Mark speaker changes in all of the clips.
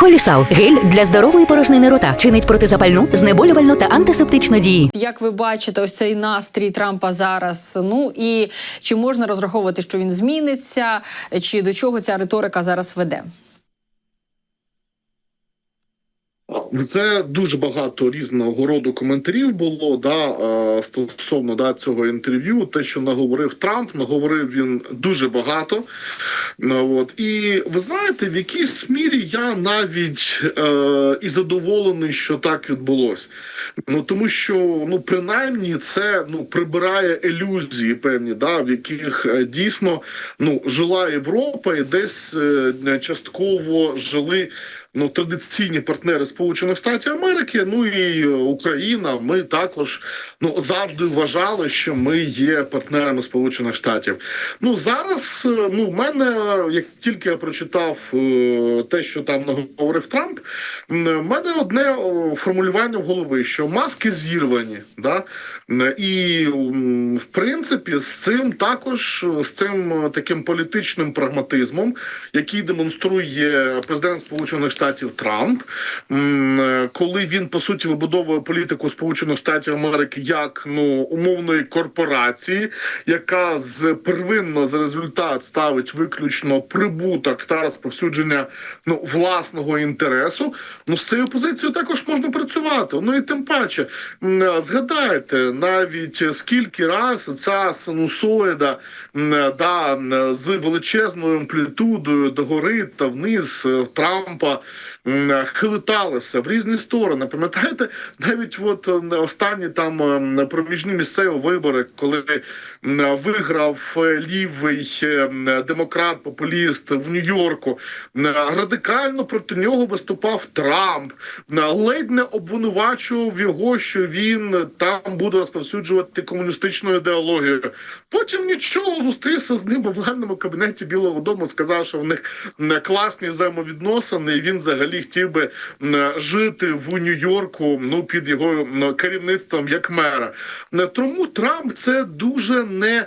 Speaker 1: Холісал гель для здорової порожнини рота чинить протизапальну, знеболювальну та антисептичну дії.
Speaker 2: Як ви бачите, ось цей настрій Трампа зараз. Ну і чи можна розраховувати, що він зміниться, чи до чого ця риторика зараз веде?
Speaker 3: Це дуже багато різного роду коментарів було да стосовно да цього інтерв'ю. Те, що наговорив Трамп, наговорив він дуже багато. Ну, от і ви знаєте, в якійсь мірі я навіть е, і задоволений, що так відбулося. Ну тому що ну принаймні це ну прибирає ілюзії певні, да в яких е, дійсно ну жила Європа і десь е, частково жили. Ну, традиційні партнери Сполучених Штатів Америки, ну і Україна. Ми також ну завжди вважали, що ми є партнерами Сполучених Штатів. Ну зараз е, ну в мене, як тільки я прочитав е, те, що там наговорив Трамп, в мене одне формулювання в голові, що маски зірвані, да і в принципі з цим також з цим е, таким політичним прагматизмом, який демонструє президент Сполучених Штатів Трамп, е, коли він по суті вибудовує політику Сполучених Штатів Америки як ну умовної корпорації, яка з первинно за результат ставить виключно прибуток та розповсюдження ну власного інтересу. Ну з цією позицією також можна працювати. Ну і тим паче е, згадайте навіть е, скільки раз ця синусоїда е, да з величезною амплітудою догори та вниз в Трампа. Е, Хилиталися в різні сторони. Пам'ятаєте, навіть от останні там проміжні місцеві вибори, коли виграв е, лівий е, демократ-популіст в Нью-Йорку, радикально проти нього виступав Трамп, ледь не обвинувачував його, що він там буде розповсюджувати комуністичну ідеологію. Потім нічого зустрівся з ним в овальному кабінеті Білого Дому, сказав, що в них класні взаємовідносини, і він взагалі хотів би жити в Нью-Йорку ну під його керівництвом як мера. Тому Трамп це дуже не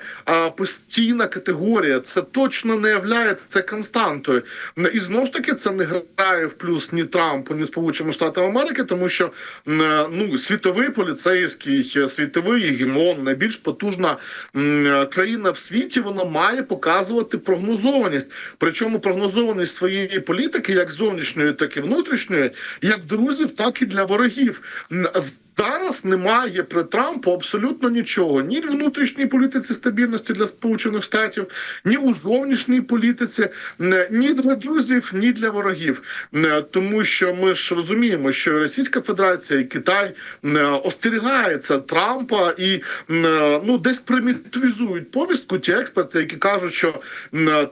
Speaker 3: постійна категорія. Це точно не являється константою. І знову ж таки це не грає в плюс ні Трампу, ні Сполученим Штатам Америки, тому що ну світовий поліцейський, е, світовий гемон, найбільш потужна країна в світі, вона має показувати прогнозованість. Причому прогнозованість своєї політики, як зовнішньої, так і внутрішньої, як друзів, так і для ворогів. Зараз немає при Трампу абсолютно нічого ні в внутрішній політиці стабільності для Сполучених Штатів, ні у зовнішній політиці, н- ні для друзів, ні для ворогів. Тому що ми ж розуміємо, що Російська Федерація і Китай н- остерігаються Трампа і ну десь примітивізують повістку ті експерти, які кажуть, що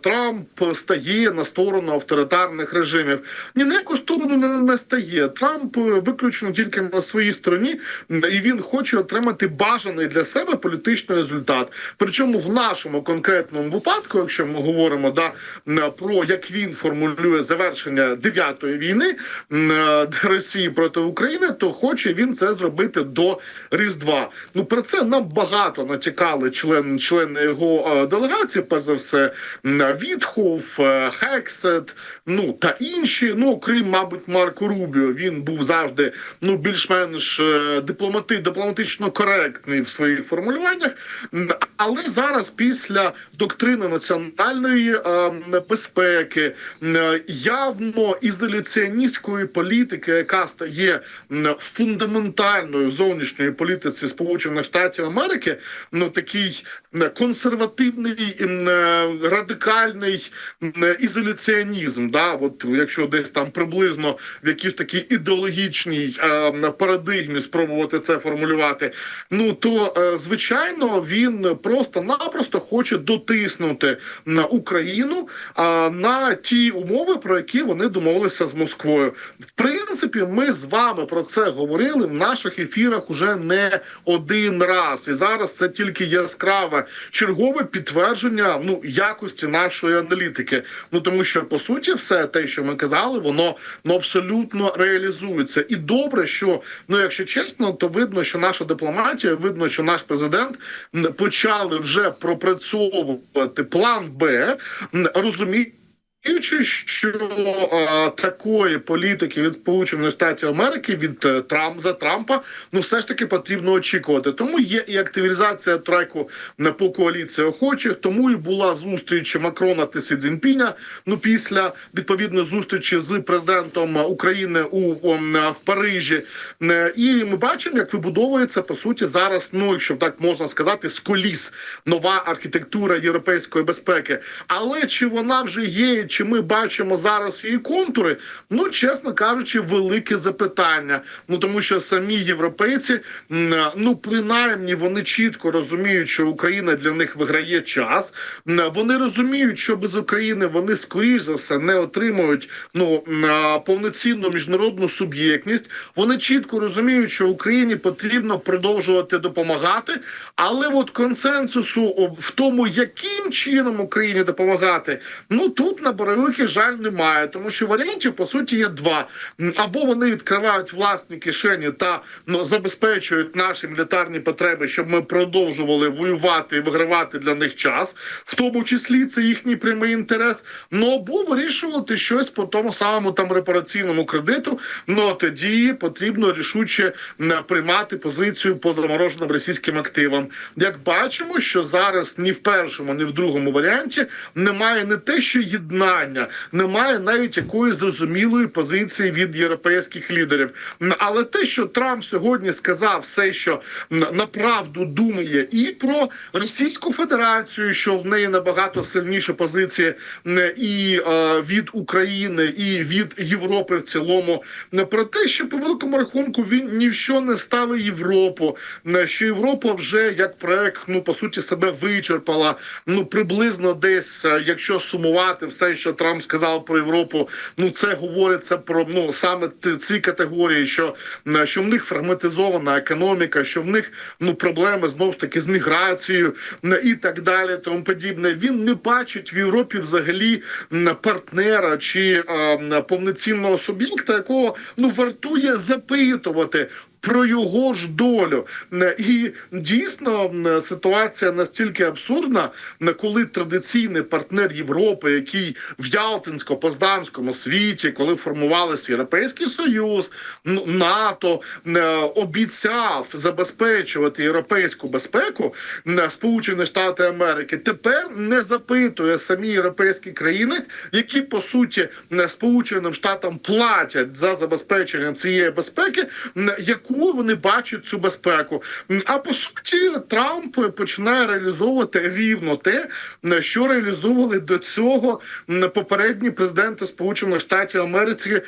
Speaker 3: Трамп стає на сторону авторитарних режимів. Ні на яку сторону не, не стає. Трамп е, виключно тільки на своїй стороні, і він хоче отримати бажаний для себе політичний результат. Причому в нашому конкретному випадку, якщо ми говоримо да про як він формулює завершення дев'ятої війни е, Росії проти України, то хоче він це зробити до Різдва. Ну про це нам багато натякали член члени його е, делегації. Перш за все, Вітхов, е, Хексет, ну та інші. Ну окрім, мабуть, Марко Рубіо. Він був завжди ну більш-менш дипломати, дипломатично коректний в своїх формулюваннях. Але зараз, після доктрини національної е, безпеки, явно ізоляціоністської політики, яка стає фундаментальною зовнішньої політиці Сполучених Штатів Америки, ну такий консервативний, е, радикальний ізоляціонізм. Да, от якщо десь там приблизно в якійсь такій ідеологічній е, парадигмі спробувати це формулювати, ну то е, звичайно він просто-напросто хоче дотиснути на Україну а, на ті умови, про які вони домовилися з Москвою. В принципі, ми з вами про це говорили в наших ефірах уже не один раз, і зараз це тільки яскраве чергове підтвердження ну якості нашої аналітики. Ну тому що по суті, все те, що ми казали, воно ну абсолютно реалізується. І добре, що ну, якщо чесно, то видно, що наша дипломатія, видно, що наш президент почали вже пропрацьовувати план Б, розуміють. Розуміючи, що е, такої політики від Сполучених Штатів Америки від е, Трамп за Трампа ну все ж таки потрібно очікувати. Тому є і активізація треку на по коаліції охочих. Тому і була зустріч Макрона та Сі Цзіньпіня, Ну після відповідної зустрічі з президентом України у ом, в Парижі. Е, І ми бачимо, як вибудовується по суті зараз. Ну якщо так можна сказати, з коліс нова архітектура європейської безпеки. Але чи вона вже є? Чи ми бачимо зараз її контури? Ну чесно кажучи, велике запитання. Ну тому що самі європейці, ну принаймні, вони чітко розуміють, що Україна для них виграє час. Вони розуміють, що без України вони скоріш за все не отримують ну повноцінну міжнародну суб'єктність. Вони чітко розуміють, що Україні потрібно продовжувати допомагати, але от консенсусу в тому, яким чином Україні допомагати, ну тут на превеликий жаль немає, тому що варіантів по суті є два: або вони відкривають власні кишені та ну забезпечують наші мілітарні потреби, щоб ми продовжували воювати і вигравати для них час, в тому числі це їхній прямий інтерес. Ну або вирішувати щось по тому самому там репараційному кредиту. Ну тоді потрібно рішуче приймати позицію по замороженим російським активам. Як бачимо, що зараз ні в першому, ні в другому варіанті немає не те, що єднання, немає навіть якоїсь зрозумілої позиції від європейських лідерів. Але те, що Трамп сьогодні сказав, все, що направду думає, і про Російську Федерацію, що в неї набагато сильніша позиція і е, від України, і від Європи в цілому, про те, що по великому рахунку він ні в що не ставить Європу, що Європа вже як проект, ну по суті, себе вичерпала. Ну приблизно десь, е, якщо сумувати все, що Трамп сказав про Європу, ну це говориться про ну саме ці категорії, що, що в них фрагментизована економіка, що в них ну проблеми знову ж таки з міграцією і так далі, тому подібне. Він не бачить в Європі взагалі партнера чи повноцінного суб'єкта, якого ну вартує запитувати. Про його ж долю. Е, і дійсно ситуація настільки абсурдна, коли традиційний партнер Європи, який в Ялтинсько-Позданському світі, коли формувалися Європейський Союз, НАТО е, обіцяв забезпечувати європейську безпеку м, Сполучені Штати Америки, тепер не запитує самі європейські країни, які по суті Сполученим Штатам платять за забезпечення цієї безпеки, м, яку вони бачать цю безпеку. А по суті, Трамп починає реалізовувати рівно те, що реалізовували до цього попередні президенти Сполучених Штатів Америки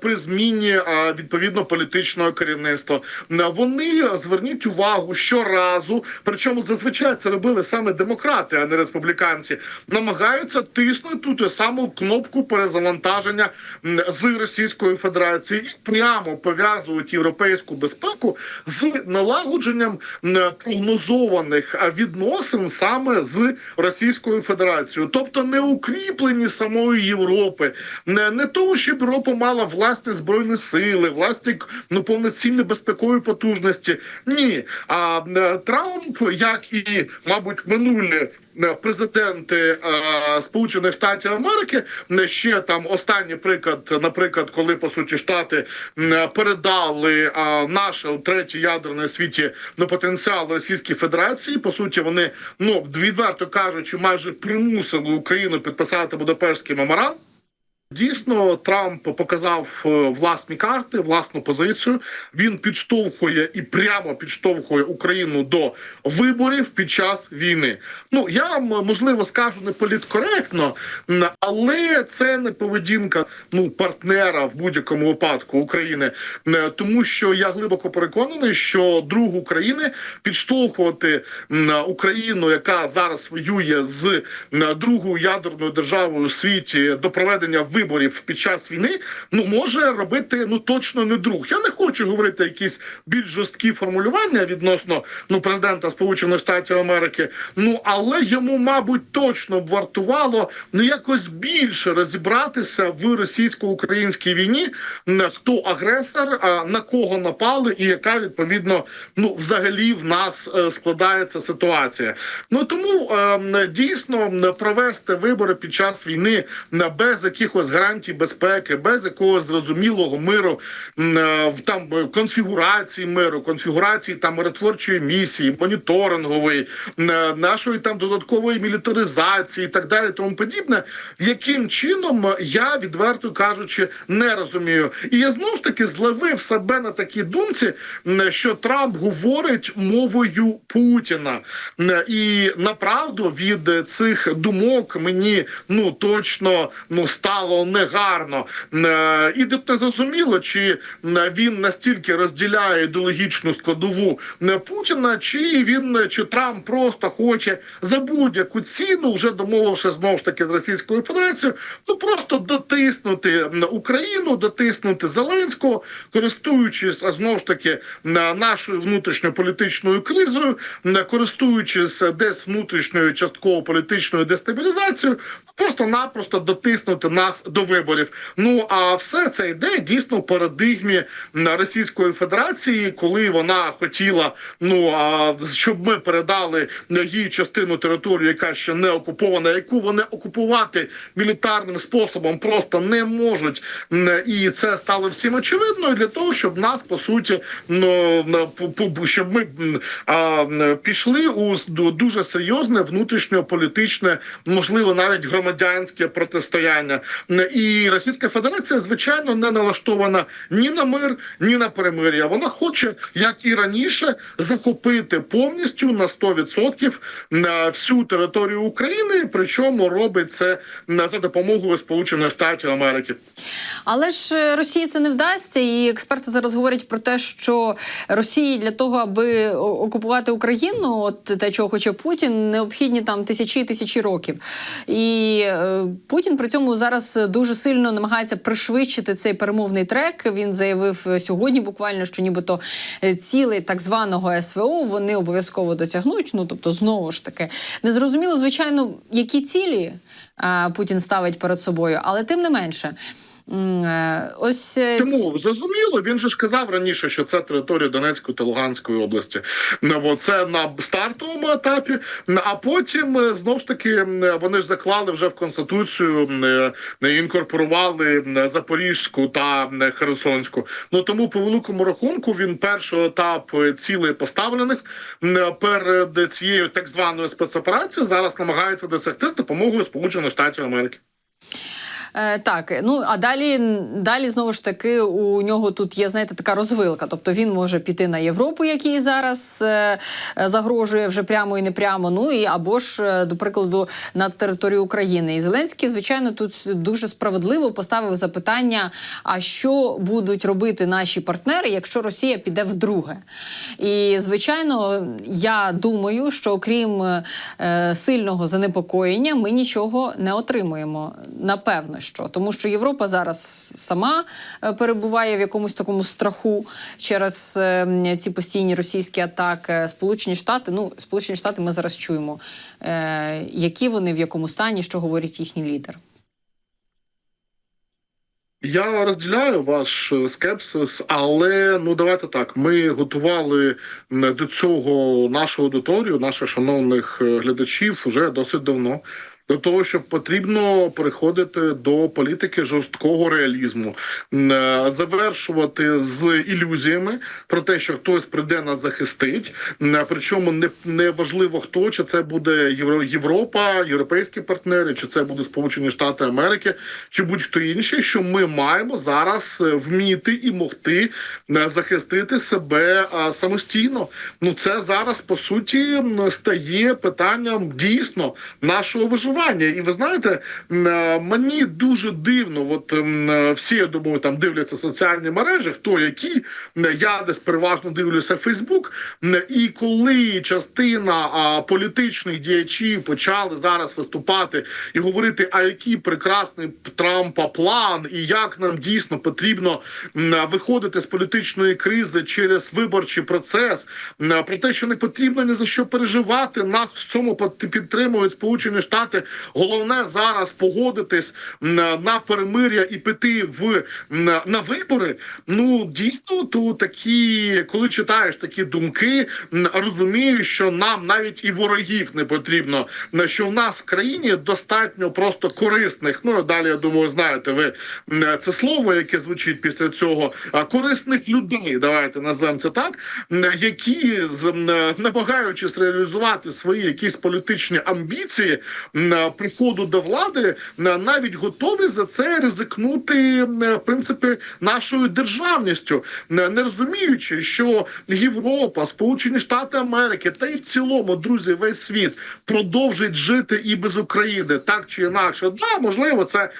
Speaker 3: при зміні відповідно політичного керівництва. Вони зверніть увагу щоразу, причому зазвичай це робили саме демократи, а не республіканці, намагаються тиснути ту саму кнопку перезавантаження з Російської Федерації і прямо пов'язують європейську безпеку з налагодженням прогнозованих відносин саме з Російською Федерацією, тобто не укріплені самої Європи, не, не тому, щоб Європа мала власні збройні сили, власні ну повноцінні безпекові потужності. Ні, а е, Трамп, як і мабуть минулі е, президенти е, Сполучених Штатів Америки. е, Ще там останній приклад, наприклад, коли по суті штати передали наш третій ядерний світі на потенціал Російській Федерації. По суті, вони ну відверто кажучи, майже примусили Україну підписати Будапештський меморандум. Дійсно, Трамп показав е, власні карти, власну позицію. Він підштовхує і прямо підштовхує Україну до виборів під час війни. Ну я можливо скажу не політкоректно, але це не поведінка ну партнера в будь-якому випадку України, тому що я глибоко переконаний, що друг України підштовхувати Україну, яка зараз воює з другою ядерною державою у світі до проведення виборів під час війни, ну може робити ну точно не друг. Я не хочу говорити якісь більш жорсткі формулювання відносно ну президента Сполучених Штатів Америки. Ну але йому, мабуть, точно б вартувало ну якось більше розібратися в російсько-українській війні, хто агресор, на кого напали, і яка відповідно ну взагалі в нас е, складається ситуація. Ну тому е, дійсно провести вибори під час війни м, без якихось гарантій безпеки, без якогось зрозумілого миру, е, в- там е, конфігурації миру, конфігурації там миротворчої місії, моніторингової, е, нашої там додаткової мілітаризації і так далі, тому подібне. Яким чином я відверто кажучи не розумію, і я знову ж таки зловив себе на такій думці, що Трамп говорить мовою Путіна, і направду від цих думок мені ну точно ну стало негарно. Е, І тут не зрозуміло, чи він настільки розділяє ідеологічну складову м, Путіна, чи він е, чи Трамп просто хоче за будь-яку ціну, вже домовивши знову ж таки з Російською Федерацією, ну просто дотиснути Україну, дотиснути Зеленського, користуючись знову ж таки на нашою внутрішньополітичною кризою, користуючись е, десь внутрішньою частково політичною дестабілізацією, просто-напросто дотиснути нас до виборів. Ну а все це йде дійсно в парадигмі Російської Федерації, коли вона хотіла, ну щоб ми передали їй частину території, яка ще не окупована, яку вони окупувати мілітарним способом просто не можуть. І це стало всім очевидно для того, щоб нас по суті ну щоб ми а, пішли у дуже серйозне внутрішньополітичне, можливо, навіть громадянське протистояння. І Російська Федерація, звичайно, не налаштована ні на мир, ні на перемир'я. Вона хоче, як і раніше, захопити повністю на 100% на всю територію України. Причому робить це за допомогою Сполучених Штатів Америки.
Speaker 2: Але ж е, Росії це не вдасться, і експерти зараз говорять про те, що Росії для того, аби окупувати Україну, от те, чого хоче Путін, необхідні там тисячі тисячі років. І е, Путін при цьому зараз дуже сильно намагається пришвидшити цей перемовний трек. Він заявив е, сьогодні, буквально, що нібито цілий так званого СВО вони обов'язково досягнуть. Ну тобто, знову ж таки, незрозуміло, звичайно, які цілі е, Путін ставить перед собою, але тим не менше. Е, Ось е,
Speaker 3: Чому зрозуміло? Він же ж казав раніше, що це територія Донецької та Луганської області. Ну, Це на стартовому етапі. А потім е, знов ж таки вони ж заклали вже в конституцію, м, е, інкорпорували Запорізьку та Херсонську. Ну тому по великому рахунку він перший етап цілей поставлених перед цією так званою спецоперацією зараз намагається досягти з допомогою Сполучених Штатів Америки.
Speaker 2: Е, так, ну а далі, далі знову ж таки у нього тут є, знаєте, така розвилка. Тобто він може піти на Європу, який зараз е, загрожує вже прямо і непрямо. Ну і або ж, е, до прикладу, на територію України. І Зеленський, звичайно, тут дуже справедливо поставив запитання: а що будуть робити наші партнери, якщо Росія піде вдруге? І звичайно, я думаю, що окрім е, сильного занепокоєння, ми нічого не отримуємо. Напевно, що тому, що Європа зараз сама е, перебуває в якомусь такому страху через е, ці постійні російські атаки. Сполучені Штати, ну Сполучені Штати, ми зараз чуємо, е, які вони в якому стані, що говорить їхній лідер.
Speaker 3: Я розділяю ваш е, скепсис, але ну давайте так. Ми готували до цього нашу аудиторію, наших шановних глядачів уже досить давно. До того, що потрібно переходити до політики жорсткого реалізму, е, завершувати з ілюзіями про те, що хтось прийде нас захистить. Причому не, не важливо хто, чи це буде Євро, Європа, європейські партнери, чи це буде Сполучені Штати Америки, чи будь-хто інший, що ми маємо зараз е, вміти і могти е, захистити себе е, самостійно. Ну це зараз по суті стає питанням дійсно нашого виживання. Розмежування. І ви знаєте, е, мені дуже дивно. От е, всі я думаю, там дивляться соціальні мережі, хто які М, я десь переважно дивлюся Фейсбук. І коли частина політичних діячів почали зараз виступати і говорити, а який прекрасний Трампа план, і як нам дійсно потрібно виходити з політичної кризи через виборчий процес, про те, що не потрібно ні за що переживати. Нас в цьому підтримують Сполучені Штати. Головне зараз погодитись на перемир'я і піти в на вибори. Ну дійсно, то такі, коли читаєш такі думки, м, розумієш, що нам навіть і ворогів не потрібно. Що в нас в країні достатньо просто корисних. Ну далі я думаю, знаєте, ви це слово, яке звучить після цього, корисних людей. Давайте назвемо це так, які з намагаючись реалізувати свої якісь політичні амбіції приходу до влади, м, навіть готові за це ризикнути в принципі нашою державністю, не розуміючи, що Європа, Сполучені Штати Америки та й в цілому, друзі, весь світ продовжить жити і без України, так чи інакше. Да, можливо, це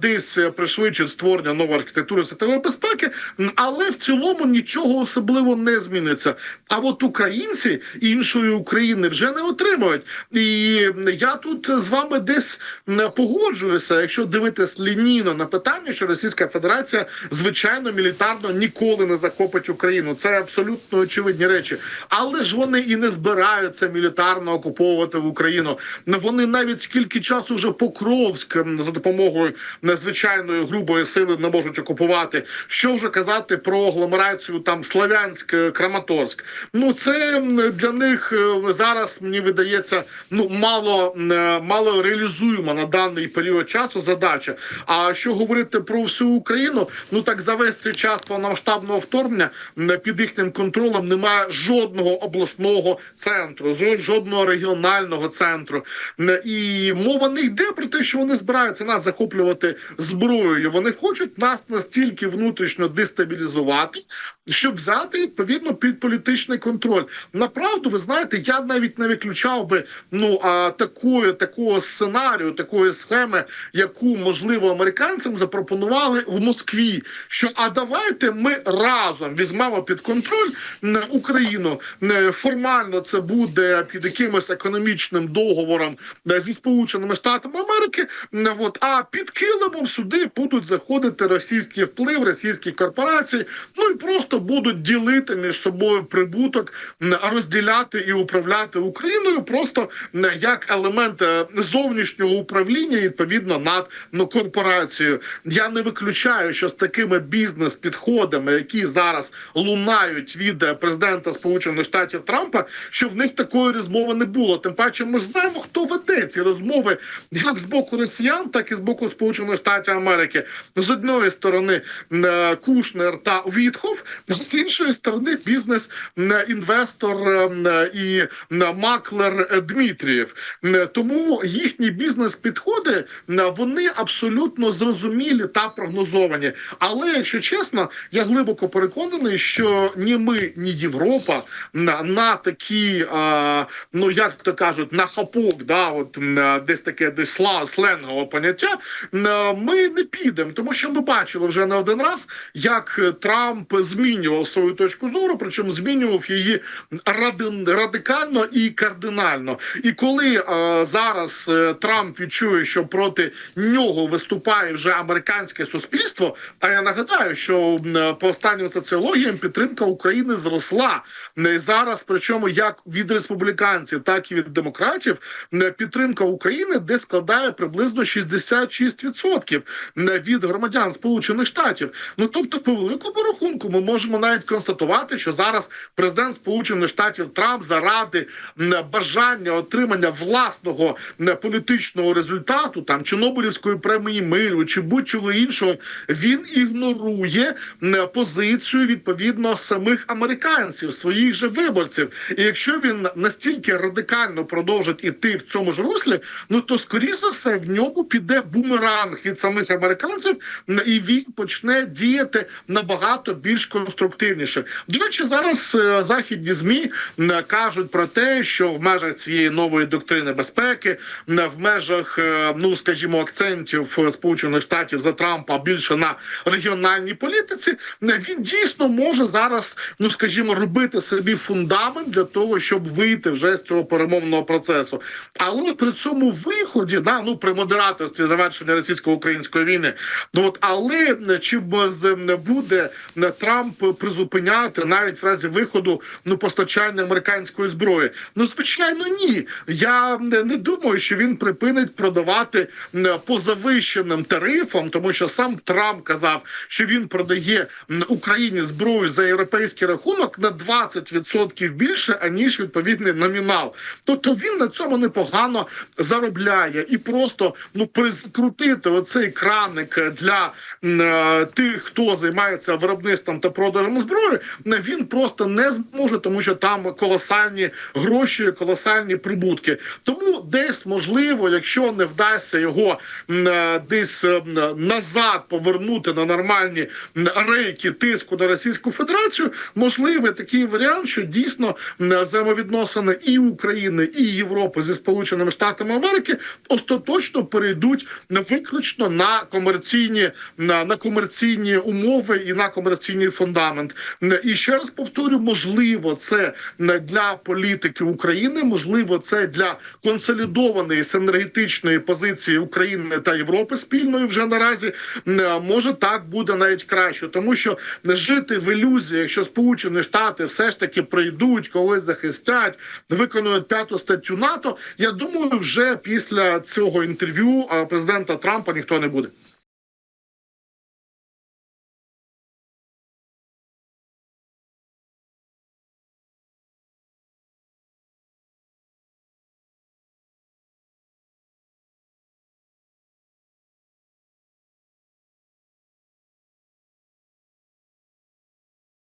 Speaker 3: десь пришвидшить створення нової архітектури світової безпеки, але в цілому нічого особливо не зміниться. А от українці іншої України вже не отримують. І я тут з вами десь м, погоджуюся, якщо дивитись лінійно на питання, що Російська Федерація звичайно мілітарно ніколи не захопить Україну. Це абсолютно очевидні речі. Але ж вони і не збираються мілітарно окуповувати Україну. Вони навіть скільки часу вже Покровськ за допомогою незвичайної грубої сили не можуть окупувати. Що вже казати про агломерацію там Славянськ, е, Краматорськ? Ну це для них е, зараз мені видається ну мало м, е, мало реалізуємо на даний період часу задача. А що говорити про всю Україну? Ну так за весь цей час повномасштабного вторгнення під їхнім контролем немає жодного обласного центру, жодного регіонального центру. І мова не йде про те, що вони збираються нас захоплювати зброєю. Вони хочуть нас настільки внутрішньо дестабілізувати, щоб взяти відповідно під політичний контроль. Направду, ви знаєте, я навіть не виключав би ну а такої такого сценарію, такої схеми, яку можливо американцям запропонували в Москві. Що а давайте ми разом візьмемо під контроль Україну. М, Формально це буде під якимось економічним договором е, зі Сполученими Штатами Америки. М, От а під килимом сюди будуть заходити російський вплив, російські корпорації. Ну і просто будуть ділити між собою прибуток, розділяти і управляти Україною просто як елемент е, зовнішнього управління відповідно над ну, корпорацією. Я не виключаю, що з такими бізнес-підходами, які зараз лунають від е, президента Сполучених Штатів Трампа, що в них такої розмови не було. Тим паче, ми ж знаємо, хто веде ці розмови як з боку росіян, так і з боку Сполучених Штатів Америки. З одної сторони е, Кушнер та Вітхов, а з іншої сторони бізнес-інвестор і маклер е, Дмитрієв. Е, Тому їхні бізнес-підходи е, вони абсолютно зрозумілі та прогнозовані. Але якщо чесно, я глибоко переконаний, що ні ми, ні Європа на, на такі, а, ну як то кажуть, на хапок, да, от десь таке десь сла сленгове поняття, ми не підемо, тому що ми бачили вже не один раз, як Трамп змінював свою точку зору, причому змінював її ради- радикально і кардинально. І коли е, зараз е, Трамп відчує, що проти нього виступає вже американське суспільство. А я нагадаю, що по останнім соціологіям підтримка України зросла Не зараз. Причому як від республіканців, так і від демократів, м, підтримка України де складає приблизно 66% від громадян Сполучених Штатів. Ну тобто, по великому рахунку, ми можемо навіть констатувати, що зараз президент Сполучених Штатів Трамп заради бажання отримання власного політичного результату, там чи премії миру, чи будь-чого іншого, він ігнорує позицію відповідно самих американців, своїх же виборців. І якщо він настільки радикально продовжить іти в цьому ж руслі, ну то скоріше за все в ньому піде бумеранг від самих американців, і він почне діяти набагато більш конструктивніше. До речі, зараз е, західні змі кажуть про те, що в межах цієї нової доктрини безпеки в межах, е, ну скажімо, акцентів е, Сполучених Штатів за Трампа більше на регіональній політиці, е, він дійсно може зараз, ну скажімо, робити собі фундамент для того, щоб вийти вже з цього перемовного процесу. Але при цьому виході, да, ну при модераторстві завершення російсько-української війни, ну от але чи буде Трамп призупиняти навіть в разі виходу ну постачання американської зброї? Ну звичайно, ні. Я не думаю, що він припинить продавати е, по завищеним тарифам, тому що сам Трамп казав, що він продає Україні зброю за європейський рахунок на 20% більше аніж відповідний номінал. Тобто він на цьому непогано заробляє і просто ну прикрутити оцей краник для е, тих, хто займається виробництвом та продажем зброї, він просто не зможе, тому що там колосальні гроші, колосальні прибутки. Тому десь можливо, якщо не вдасться його е, десь е, назад повернути на нормальні рейки тиску на Російську Федерацію, можливий такий варіант, що дійсно взаємовідносини і України, і Європи зі Сполученими Штатами Америки остаточно перейдуть на виключно на комерційні на, на комерційні умови і на комерційний фундамент. І ще раз повторю, можливо, це для політики України, можливо, це для консолідованої синергетичної позиції України та Європи спільної вже наразі може так буде навіть краще, тому що жити в ілюзії, якщо Сполучені Штати все ж таки прийдуть, колись захистять, виконують п'яту статтю НАТО. Я думаю, вже після цього інтерв'ю президента Трампа ніхто не буде.